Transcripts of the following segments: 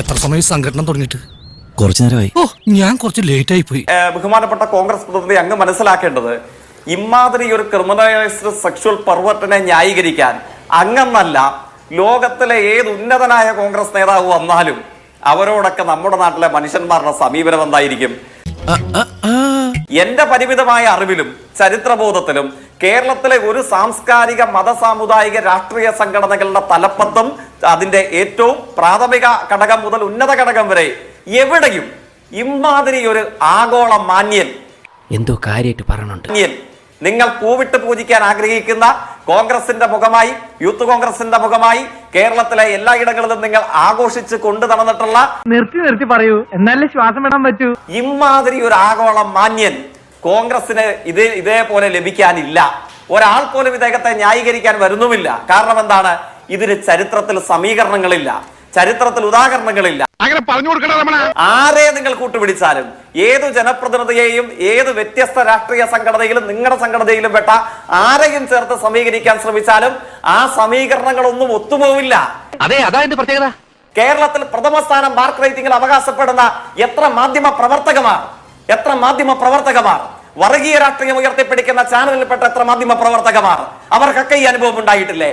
എത്ര സമയം സംഘടന തുടങ്ങിയിട്ട്? കുറച്ചു നേരമായി. ഓ ഞാൻ കുറച്ച് ലേറ്റ് ആയി പോയി. ബഹുമാനപ്പെട്ട കോൺഗ്രസ് പ്രതിനിധി അങ്ങ് മനസ്സിലാക്കേണ്ടത് ഇമാതിരി ഒരു ക്രിമിനലൈസ്ഡ് സെക്ഷൽ പെർവർട്ടനെ ന്യായീകരിക്കാൻ അങ്ങെന്നല്ല ലോകത്തിലെ ഏത് ഉന്നതനായ കോൺഗ്രസ് നേതാവ് വന്നാലും അവരോടൊക്കെ നമ്മുടെ നാട്ടിലെ മനുഷ്യന്മാരുടെ സമീപനം എന്തായിരിക്കും? എന്റെ പരിമിതമായ അറിവിലും ചരിത്രബോധത്തിലും കേരളത്തിലെ ഒരു സാംസ്കാരിക മത സാമുദായിക രാഷ്ട്രീയ സംഘടനകളുടെ തലപ്പത്തും അതിന്റെ ഏറ്റവും പ്രാഥമിക ഘടകം മുതൽ ഉന്നത ഘടകം വരെ എവിടെയും ഇമാതിരി ഒരു ആഗോള മാന്യൻ എന്തോ കാര്യമായിട്ട് പറയണുണ്ട്. നിങ്ങൾ പൂവിട്ട് പൂജിക്കാൻ ആഗ്രഹിക്കുന്ന കോൺഗ്രസിന്റെ മുഖമായി യൂത്ത് കോൺഗ്രസിന്റെ മുഖമായി കേരളത്തിലെ എല്ലായിടങ്ങളിലും നിങ്ങൾ ആഘോഷിച്ച് കൊണ്ടു നടന്നിട്ടുള്ള നിർത്തി നിർത്തി പറയൂ. എന്നാലേ ശ്വാസം വിടാൻ പറ്റൂ. ഇമാതിരി ഒരു ആഗോള മാന്യൻ കോൺഗ്രസിന് ഇത് ഇതേപോലെ ലഭിക്കാനില്ല. ഒരാൾ പോലും ഇദ്ദേഹത്തെ ന്യായീകരിക്കാൻ വരുന്നുമില്ല. കാരണം എന്താണ്? ഇതിന് ചരിത്രത്തിൽ സമീകരണങ്ങളില്ല. ചരിത്രത്തിൽ ഉദാഹരണങ്ങളില്ല. അങ്ങനെ പറഞ്ഞു കൊടുക്കണ രമണ. ആരെ നിങ്ങൾ കൂട്ടുപിടിച്ചാലും ഏതു ജനപ്രതിനിധിയെയും ഏത് വ്യത്യസ്ത രാഷ്ട്രീയ സംഘടനയിലും നിങ്ങളുടെ സംഘടനയിലും പെട്ട ആരെയും ചേർത്ത് സമീകരിക്കാൻ ശ്രമിച്ചാലും ആ സമീകരണങ്ങളൊന്നും ഒത്തുപോവില്ല. അതെ അതാ എന്റെ പ്രത്യേകത. കേരളത്തിൽ പ്രഥമ സ്ഥാനം മാർക്ക് റേറ്റിംഗിൽ അവകാശപ്പെടുന്ന എത്ര മാധ്യമ പ്രവർത്തകമാർ എത്ര മാധ്യമ പ്രവർത്തകമാർ വർഗീയ രാഷ്ട്രീയം ഉയർത്തിപ്പിടിക്കുന്ന ചാനലിൽപ്പെട്ട എത്ര മാധ്യമ പ്രവർത്തകമാർ അവർക്കൊക്കെ ഈ അനുഭവം ഉണ്ടായിട്ടില്ലേ?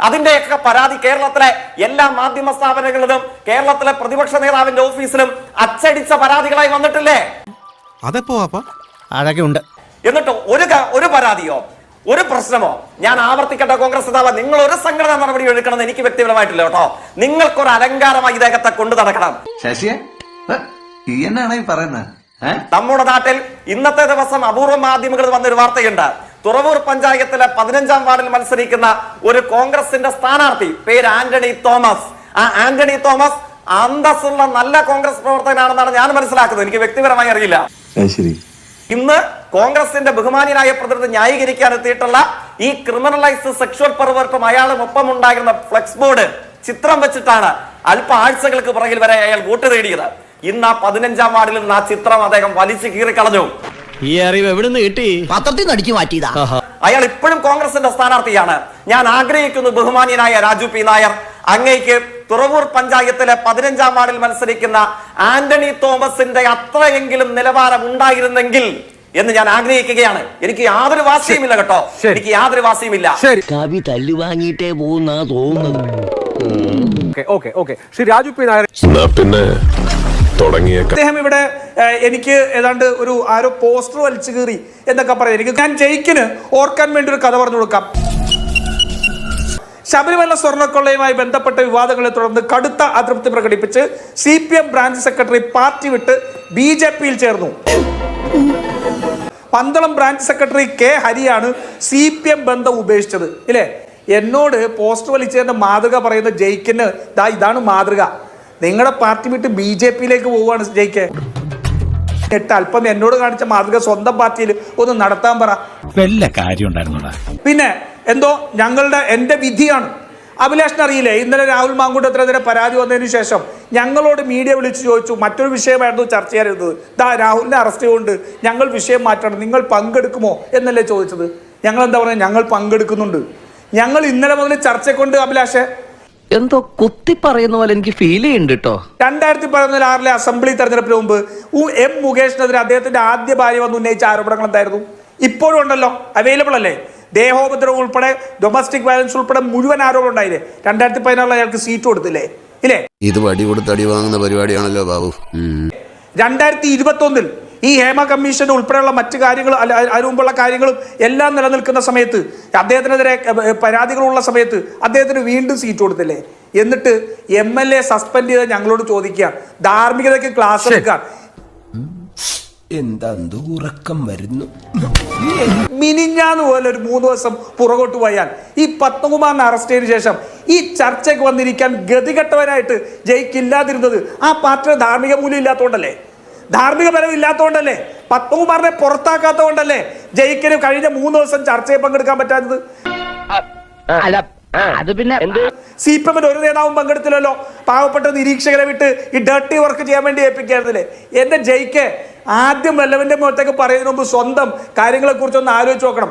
അതിന്റെയൊക്കെ പരാതി കേരളത്തിലെ എല്ലാ മാധ്യമ സ്ഥാപനങ്ങളിലും കേരളത്തിലെ പ്രതിപക്ഷ നേതാവിന്റെ ഓഫീസിലും അച്ചടിച്ച പരാതികളായി വന്നിട്ടില്ലേ? അതെപ്പോ അഴകുണ്ട് എന്നിട്ട് ഒരു ഒരു പരാതിയോ ഒരു പ്രശ്നമോ ഞാൻ ആവർത്തിക്കട്ടെ കോൺഗ്രസ് നേതാവ് നിങ്ങൾ ഒരു സംഘടന നടപടി എടുക്കണം എനിക്ക് വ്യക്തിപരമായിട്ടില്ല കേട്ടോ. നിങ്ങൾക്കൊരു അലങ്കാരമായി ഇദ്ദേഹത്തെ കൊണ്ടു നടക്കണം. ശശിയെ? എന്നാണ് ഈ പറയുന്നത്? നമ്മുടെ നാട്ടിൽ ഇന്നത്തെ ദിവസം അപൂർവ മാധ്യമങ്ങളിൽ വന്നൊരു വാർത്തയുണ്ട്. തുറവൂർ പഞ്ചായത്തിലെ പതിനഞ്ചാം വാർഡിൽ മത്സരിക്കുന്ന ഒരു കോൺഗ്രസിന്റെ സ്ഥാനാർത്ഥി പേര് ആന്റണി തോമസ്. ആ ആന്റണി തോമസ് അന്തസ്സുള്ള നല്ല കോൺഗ്രസ് പ്രവർത്തകനാണെന്നാണ് ഞാൻ മനസ്സിലാക്കുന്നത്. എനിക്ക് വ്യക്തിപരമായി അറിയില്ല. ഇന്ന് കോൺഗ്രസിന്റെ ബഹുമാനിയായ പ്രതിനിധി ന്യായീകരിക്കാൻ എത്തിയിട്ടുള്ള ഈ ക്രിമിനലൈസ്ഡ് സെക്ഷൽ പെർവേർട്ടും അയാളും ഒപ്പം ഉണ്ടായിരുന്ന ഫ്ലെക്സ് ബോർഡ് ചിത്രം വെച്ചിട്ടാണ് അല്പ ആഴ്ചകൾക്ക് പുറകിൽ വരെ അയാൾ വോട്ട് തേടിയത്. ഇന്ന് ആ പതിനഞ്ചാം വാർഡിൽ നിന്ന് ആ ചിത്രം അദ്ദേഹം വലിച്ചു കീറിക്കളഞ്ഞു. ഈ അറിവ് എവിടെ നിന്ന് കിട്ടി? പത്രത്തിൽ നടിച്ചു മാറ്റിയതാ. അയാൾ ഇപ്പോഴും കോൺഗ്രസിന്റെ സ്ഥാനാർത്ഥിയാണ്. ഞാൻ ആഗ്രഹിക്കുന്നു ബഹുമാനിയനായ രാജു പി നായർ. അങ്ങേക്ക് തുറവൂർ പഞ്ചായത്തിലെ പതിനഞ്ചാം വാർഡിൽ മത്സരിക്കുന്ന ആന്റണി തോമസിന്റെ അത്രയെങ്കിലും നിലവാരം ഉണ്ടായിരുന്നെങ്കിൽ എന്ന് ഞാൻ ആഗ്രഹിക്കുകയാണ്. എനിക്ക് യാതൊരു വാശിയുമില്ല കേട്ടോ. എനിക്ക് യാതൊരു വാശിയുമില്ല. കവി തല്ലു വാങ്ങിയിട്ടേ പോകുന്ന തോന്നുന്നു. Okay okay Shri Raju P Nair പിന്നെ അദ്ദേഹം ഇവിടെ എനിക്ക് ഏതാണ്ട് ഒരു ആരോ പോസ്റ്റർ വലിച്ചു കീറി എന്നൊക്കെ പറയാം. എനിക്ക് ഞാൻ ജയിക്കിന് ഓർക്കാൻ വേണ്ടി ഒരു കഥ പറഞ്ഞു കൊടുക്കാം. ശബരിമല സ്വർണക്കൊള്ളയുമായി ബന്ധപ്പെട്ട വിവാദങ്ങളെ തുടർന്ന് കടുത്ത അതൃപ്തി പ്രകടിപ്പിച്ച് C P M branch secretary party വിട്ട് ബി ജെ പിയിൽ ചേർന്നു. പന്തളം ബ്രാഞ്ച് സെക്രട്ടറി കെ ഹരിയാണ് സി പി എം ബന്ധം ഉപേക്ഷിച്ചത്. ഇല്ലേ? എന്നോട് പോസ്റ്റർ വലിച്ചതിന്റെ മാതൃക പറയുന്ന ജയിക്കിന് ദാ ഇതാണ് മാതൃക. നിങ്ങളുടെ പാർട്ടി വിട്ട് ബി ജെ പിയിലേക്ക് പോവുകയാണ് ജയിക്ക്. എട്ട് അല്പം എന്നോട് കാണിച്ച മാതൃക സ്വന്തം പാർട്ടിയിൽ ഒന്ന് നടത്താൻ പറ. വല്ല കാര്യം പിന്നെ എന്തോ ഞങ്ങളുടെ എന്റെ വിധിയാണ്. അഭിലാഷിന് അറിയില്ലേ ഇന്നലെ രാഹുൽ മാങ്കൂട്ടത്തിനെതിരെ പരാതി വന്നതിന് ശേഷം ഞങ്ങളോട് മീഡിയ വിളിച്ചു ചോദിച്ചു മറ്റൊരു വിഷയമായിരുന്നു ചർച്ച ചെയ്യാനിരുന്നത് ദാ രാഹുലിനെ അറസ്റ്റ് കൊണ്ട് ഞങ്ങൾ വിഷയം മാറ്റണം. നിങ്ങൾ പങ്കെടുക്കുമോ എന്നല്ലേ ചോദിച്ചത്. ഞങ്ങൾ എന്താ പറയുക ഞങ്ങൾ പങ്കെടുക്കുന്നുണ്ട്. ഞങ്ങൾ ഇന്നലെ മുതൽ ചർച്ച കൊണ്ട് അഭിലാഷെ. എന്തോ കുത്തി പറയുന്ന പോലെ എനിക്ക് ഫീൽ ചെയ്യുന്നുണ്ട് കേട്ടോ രണ്ടായിരത്തി പതിനൊന്നിൽ ആറിലെ അസംബ്ലി തെരഞ്ഞെടുപ്പിന് മുമ്പ് ഉ- എം മുകേഷിനെതിരെ അദ്ദേഹത്തിന്റെ ആദ്യ ഭാര്യ വന്ന് ഉന്നയിച്ച ആരോപണങ്ങൾ എന്തായിരുന്നു? ഇപ്പോഴും ഉണ്ടല്ലോ. അവൈലബിൾ അല്ലേ? ദേഹോപദ്രവം ഉൾപ്പെടെ ഡൊമസ്റ്റിക് വയലൻസ് ഉൾപ്പെടെ മുഴുവൻ ആരോപണം ഉണ്ടായില്ലേ? രണ്ടായിരത്തി പതിനാറിൽ അയാൾക്ക് സീറ്റ് കൊടുത്തില്ലേ? ഇല്ലേ? ഇത് വടി കൊടുത്ത് അടി വാങ്ങുന്ന പരിപാടിയാണല്ലോ ബാബു. രണ്ടായിരത്തി ഇരുപത്തി ഒന്നിൽ ഈ ഹേമ കമ്മീഷൻ ഉൾപ്പെടെയുള്ള മറ്റു കാര്യങ്ങൾ അല്ല, അതിനു മുമ്പുള്ള കാര്യങ്ങളും എല്ലാം നിലനിൽക്കുന്ന സമയത്ത് അദ്ദേഹത്തിനെതിരെ പരാതികളുള്ള സമയത്ത് അദ്ദേഹത്തിന് വീണ്ടും സീറ്റ് കൊടുത്തില്ലേ? എന്നിട്ട് എം എൽ എ സസ്പെൻഡ് ചെയ്ത് ഞങ്ങളോട് ചോദിക്കുക. ധാർമ്മികതയ്ക്ക് ക്ലാസ് എടുക്കാൻ. എന്താ ഉറക്കം വരുന്നു? മിനിഞ്ഞാന്ന് പോലെ ഒരു മൂന്ന് ദിവസം പുറകോട്ട് പോയാൽ ഈ പത്മകുമാറിനെ അറസ്റ്റ് ചെയ്തതിനു ശേഷം ഈ ചർച്ചയ്ക്ക് വന്നിരിക്കാൻ ഗതികെട്ടവരായിട്ട് ജയിക്കില്ലാതിരുന്നത് ആ പാർട്ടിയുടെ ധാർമ്മിക മൂല്യം ഇല്ലാത്തതുകൊണ്ടല്ലേ? ധാർമ്മിക പരം ഇല്ലാത്തതുകൊണ്ടല്ലേ പത്മകുമാറിനെ പുറത്താക്കാത്തതുകൊണ്ടല്ലേ ജയിക്കലും കഴിഞ്ഞ മൂന്ന് ദിവസം ചർച്ചയിൽ പങ്കെടുക്കാൻ പറ്റാത്തത്? അത് പിന്നെ സി പി എമ്മിന്റെ ഒരു നേതാവും പങ്കെടുത്തില്ലല്ലോ. പാവപ്പെട്ട നിരീക്ഷകരെ വിട്ട് ഈ ഡർട്ടി വർക്ക് ചെയ്യാൻ വേണ്ടി ഏൽപ്പിക്കായിരുന്നില്ലേ? എന്റെ ജയിക്ക്. ആദ്യം വല്ലവന്റെ മുഖത്തേക്ക് പറയുന്നതിന് മുമ്പ് സ്വന്തം കാര്യങ്ങളെ കുറിച്ച് ഒന്ന് ആലോചിച്ച് നോക്കണം.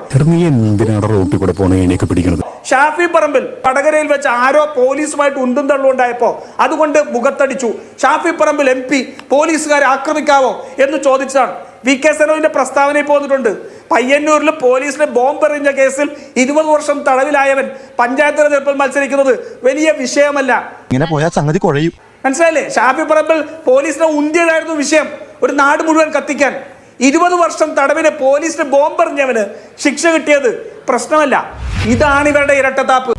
ഷാഫി പറമ്പിൽ വടകരയിൽ വെച്ച് ആരോ പോലീസുമായിട്ട് ഉന്തും തള്ളും ഉണ്ടായപ്പോ അതുകൊണ്ട് മുഖത്തടിച്ചു. ഷാഫി പറമ്പിൽ എം പി പോലീസുകാരെ ആക്രമിക്കാവോ എന്ന് ചോദിച്ചതാണ്. വി കെ സനോവിന്റെ പ്രസ്താവനയിൽ പോന്നിട്ടുണ്ട്. പയ്യന്നൂരിൽ പോലീസിനെ ബോംബ് എറിഞ്ഞ കേസിൽ ഇരുപത് വർഷം തടവിലായവൻ പഞ്ചായത്ത് തെരഞ്ഞെടുപ്പിൽ മത്സരിക്കുന്നത് വലിയ വിഷയമല്ല. ഇങ്ങനെ പോയാൽ സംഗതി കുഴയും. മനസ്സിലായില്ലേ? ഷാഫി പറമ്പിൽ പോലീസിനെ ഉന്തിയതായിരുന്നു വിഷയം. ഒരു നാട് മുഴുവൻ കത്തിക്കാൻ. ഇരുപത് വർഷം തടവിന് പോലീസിന് ബോംബെറിഞ്ഞവന് ശിക്ഷ കിട്ടിയത് പ്രശ്നമല്ല. ഇതാണ് ഇവരുടെ ഇരട്ടത്താപ്പ്.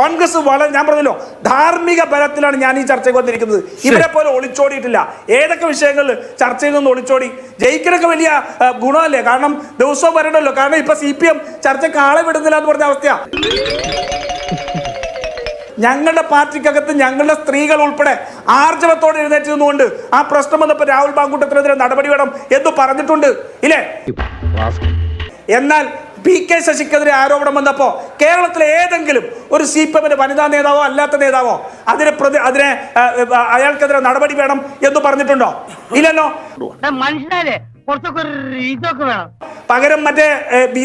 കോൺഗ്രസ് വളരെ ഞാൻ പറഞ്ഞല്ലോ ധാർമ്മിക ബലത്തിലാണ് ഞാൻ ഈ ചർച്ചയ്ക്ക് വന്നിരിക്കുന്നത്. ഇവരെ പോലെ ഒളിച്ചോടിയിട്ടില്ല. ഏതൊക്കെ വിഷയങ്ങളിൽ ചർച്ചയിൽ നിന്ന് ഒളിച്ചോടി? ജയിക്കലൊക്കെ വലിയ ഗുണമല്ലേ? കാരണം ദിവസവും വരണമല്ലോ കാരണം ഇപ്പൊ സി പി എം ചർച്ചയ്ക്ക് ആളെ വിടുന്നില്ല എന്ന് പറഞ്ഞ അവസ്ഥയാ. ഞങ്ങളുടെ പാർട്ടിക്കകത്ത് ഞങ്ങളുടെ സ്ത്രീകൾ ഉൾപ്പെടെ ആർജവത്തോടെ എഴുന്നേറ്റ് നിന്നുകൊണ്ട് ആ പ്രശ്നം വന്നപ്പോൾ രാഹുൽ ബാങ്കൂട്ടത്തിനെതിരെ നടപടി വേണം എന്ന് പറഞ്ഞിട്ടുണ്ട്. ഇല്ലേ? എന്നാൽ പി കെ ശശിക്കെതിരെ ആരോപണം വന്നപ്പോൾ കേരളത്തിലെ ഏതെങ്കിലും ഒരു സി പി എമ്മിന്റെ വനിതാ നേതാവോ അല്ലാത്ത നേതാവോ അതിനെ പ്രതി അതിനെ അയാൾക്കെതിരെ നടപടി വേണം എന്ന് പറഞ്ഞിട്ടുണ്ടോ? ഇല്ലല്ലോ? പകരം മറ്റേ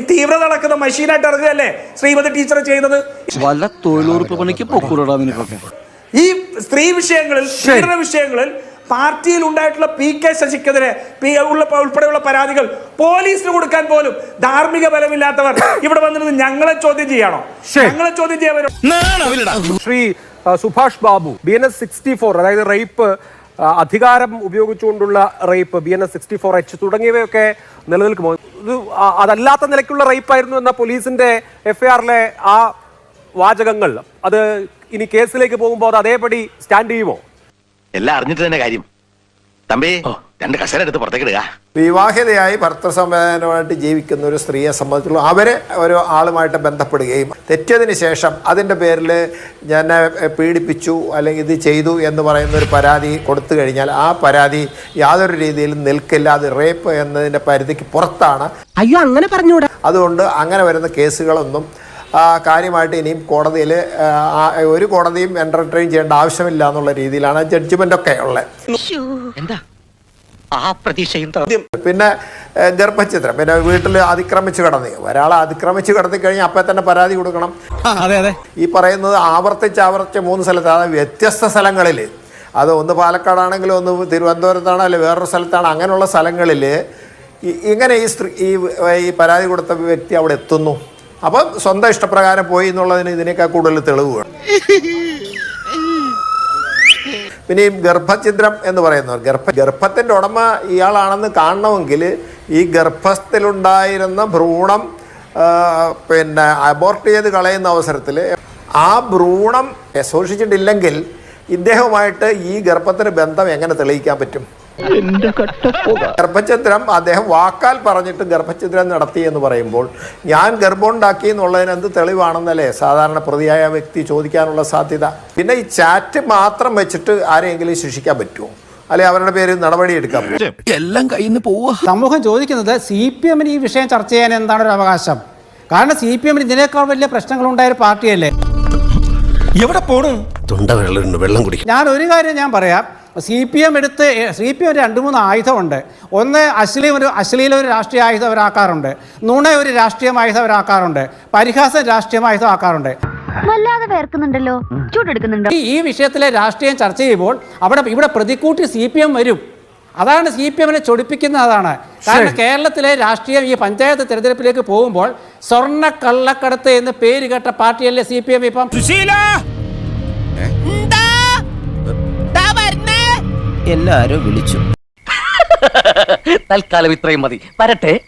തീവ്രത നടക്കുന്ന മെഷീനായിട്ട് ഇറങ്ങുകയല്ലേ ശ്രീമതി ടീച്ചർ ചെയ്യുന്നത്? വല്ല തൊഴിലുറപ്പ് പണിക്ക് ഈ സ്ത്രീ വിഷയങ്ങളിൽ വിഷയങ്ങളിൽ പാർട്ടിയിൽ ഉണ്ടായിട്ടുള്ള പി കെ ശശിക്കെതിരെ പി ഉള്ള ഉൾപ്പെടെയുള്ള പരാതികൾ പോലീസിന് കൊടുക്കാൻ പോലും ധാർമ്മിക ബലമില്ലാത്തവർ ഇവിടെ വന്നിരുന്ന് ഞങ്ങളെ ചോദ്യം ചെയ്യണോ? ഞങ്ങളെ ചോദ്യം ചെയ്യാൻ Shri Subhash Babu B N S sixty four അതായത് റേപ്പ് അധികാരം ഉപയോഗിച്ചുകൊണ്ടുള്ള rape B N S sixty four H തുടങ്ങിയവയൊക്കെ നിലനിൽക്കുമോ? ഇത് അതല്ലാത്ത നിലയ്ക്കുള്ള റേപ്പായിരുന്നു എന്ന പോലീസിന്റെ എഫ്ഐആറിലെ ആ വാചകങ്ങൾ. അത് ഇനി കേസിലേക്ക് പോകുമ്പോൾ അത് അതേപടി സ്റ്റാൻഡ് ചെയ്യുമോ? എല്ലാം അറിഞ്ഞിട്ട് തന്നെ കാര്യം. തമ്പി രണ്ട് കസേര എടുത്ത് പുറത്തേക്ക് ഇടുക. വിവാഹിതയായി ഭർത്തൃസംവേദനമായിട്ട് ജീവിക്കുന്ന ഒരു സ്ത്രീയെ സംബന്ധിച്ചുള്ള അവരെ ഒരു ആളുമായിട്ട് ബന്ധപ്പെടുകയും തെറ്റിയതിന് ശേഷം അതിന്റെ പേരിൽ ഞാൻ പീഡിപ്പിച്ചു അല്ലെങ്കിൽ ഇത് ചെയ്തു എന്ന് പറയുന്ന ഒരു പരാതി കൊടുത്തു കഴിഞ്ഞാൽ ആ പരാതി യാതൊരു രീതിയിലും നിൽക്കില്ല. അത് റേപ്പ് എന്നതിന്റെ പരിധിക്ക് പുറത്താണ്. അയ്യോ അങ്ങനെ പറഞ്ഞുകൂടാ അതുകൊണ്ട് അങ്ങനെ വരുന്ന കേസുകളൊന്നും കാര്യമായിട്ട് ഇനിയും കോടതിയിൽ ഒരു കോടതിയും എന്റർടൈൻ ചെയ്യേണ്ട ആവശ്യമില്ല എന്നുള്ള രീതിയിലാണ് ജഡ്ജ്മെന്റ് ഒക്കെ ഉള്ളത്. എന്താ? ആ പ്രതീക്ഷയും പിന്നെ ഏഹ്, പിന്നെ വീട്ടിൽ അതിക്രമിച്ച് കിടന്നു. ഒരാളെ അതിക്രമിച്ചു കടത്തി കഴിഞ്ഞാൽ അപ്പം തന്നെ പരാതി കൊടുക്കണം. അതെ അതെ. ഈ പറയുന്നത് ആവർത്തിച്ച് ആവർത്തിച്ച് മൂന്ന് സ്ഥലത്ത് അതായത് വ്യത്യസ്ത സ്ഥലങ്ങളിൽ. അത് ഒന്ന് പാലക്കാടാണെങ്കിലും ഒന്ന് തിരുവനന്തപുരത്താണ് അല്ലെങ്കിൽ വേറൊരു സ്ഥലത്താണ്. അങ്ങനെയുള്ള സ്ഥലങ്ങളിൽ ഇങ്ങനെ ഈ സ്ത്രീ ഈ ഈ പരാതി കൊടുത്ത വ്യക്തി അവിടെ എത്തുന്നു. അപ്പം സ്വന്തം ഇഷ്ടപ്രകാരം പോയി എന്നുള്ളതിന് ഇതിനേക്കാൾ കൂടുതൽ തെളിവ് പിന്നെ ഈ ഗർഭഛിദ്രം എന്ന് പറയുന്നവർ ഗർഭ ഗർഭത്തിന്റെ ഉടമ ഇയാളാണെന്ന് കാണണമെങ്കിൽ ഈ ഗർഭസ്ഥത്തിലുണ്ടായിരുന്ന ഭ്രൂണം പിന്നെ അബോർട്ട് ചെയ്ത് കളയുന്ന അവസരത്തിൽ ആ ഭ്രൂണം സൂക്ഷിച്ചിട്ടില്ലെങ്കിൽ ഇദ്ദേഹവുമായിട്ട് ഈ ഗർഭത്തിന് ബന്ധം എങ്ങനെ തെളിയിക്കാൻ പറ്റും? ഗർഭഛിദ്രം അദ്ദേഹം വാക്കാൽ പറഞ്ഞിട്ട് ഗർഭഛിദ്രം നടത്തി എന്ന് പറയുമ്പോൾ ഞാൻ ഗർഭമുണ്ടാക്കി എന്നുള്ളതിന് എന്ത് തെളിവാണെന്നല്ലേ? സാധാരണ പ്രതിയായ വ്യക്തി ചോദിക്കാനുള്ള സാധ്യത. പിന്നെ ഈ ചാറ്റ് മാത്രം വെച്ചിട്ട് ആരെങ്കിലും ശിക്ഷിക്കാൻ പറ്റുമോ? അല്ലെ അവരുടെ പേര് നടപടി എടുക്കാം എല്ലാം കയ്യിൽ നിന്ന് പോവുക സമൂഹം ചോദിക്കുന്നത് സി പി എമ്മിന് ഈ വിഷയം ചർച്ച ചെയ്യാൻ എന്താണ് ഒരു അവകാശം? കാരണം സി പി എമ്മിന് ഇതിനേക്കാൾ വലിയ പ്രശ്നങ്ങളുണ്ടായ ഒരു പാർട്ടിയല്ലേ? എവിടെ പോണു? തൊണ്ട വെള്ളം വെള്ളം കുടിക്കും. ഞാൻ ഒരു കാര്യം ഞാൻ പറയാം. സി പി എം എടുത്ത് സി പി എം രണ്ട് മൂന്ന് ആയുധമുണ്ട്. ഒന്ന് അശ്ലീം ഒരു അശ്ലീല ഒരു രാഷ്ട്രീയ ആയുധം അവരാക്കാറുണ്ട് നുണ ഒരു രാഷ്ട്രീയം ആയുധം അവരാക്കാറുണ്ട് പരിഹാസം രാഷ്ട്രീയം ആയുധം ആക്കാറുണ്ട് വല്ലാതെ വേർക്കുന്നുണ്ടല്ലോ. ചൂടെടുക്കുന്നുണ്ടോ? ഈ ഈ വിഷയത്തിലെ രാഷ്ട്രീയം ചർച്ച ചെയ്യുമ്പോൾ അവിടെ ഇവിടെ പ്രതിക്കൂട്ടി സി പി എം വരും. അതാണ് സി പി എമ്മിനെ ചൊടിപ്പിക്കുന്ന അതാണ്. കാരണം കേരളത്തിലെ രാഷ്ട്രീയം ഈ പഞ്ചായത്ത് തെരഞ്ഞെടുപ്പിലേക്ക് പോകുമ്പോൾ സ്വർണ കള്ളക്കടത്ത് എന്ന് പേര് കേട്ട പാർട്ടിയല്ലേ സി പി എം ഇപ്പം? എല്ലാരും വിളിച്ചു. തൽക്കാലം ഇത്രയും മതി. വരട്ടെ.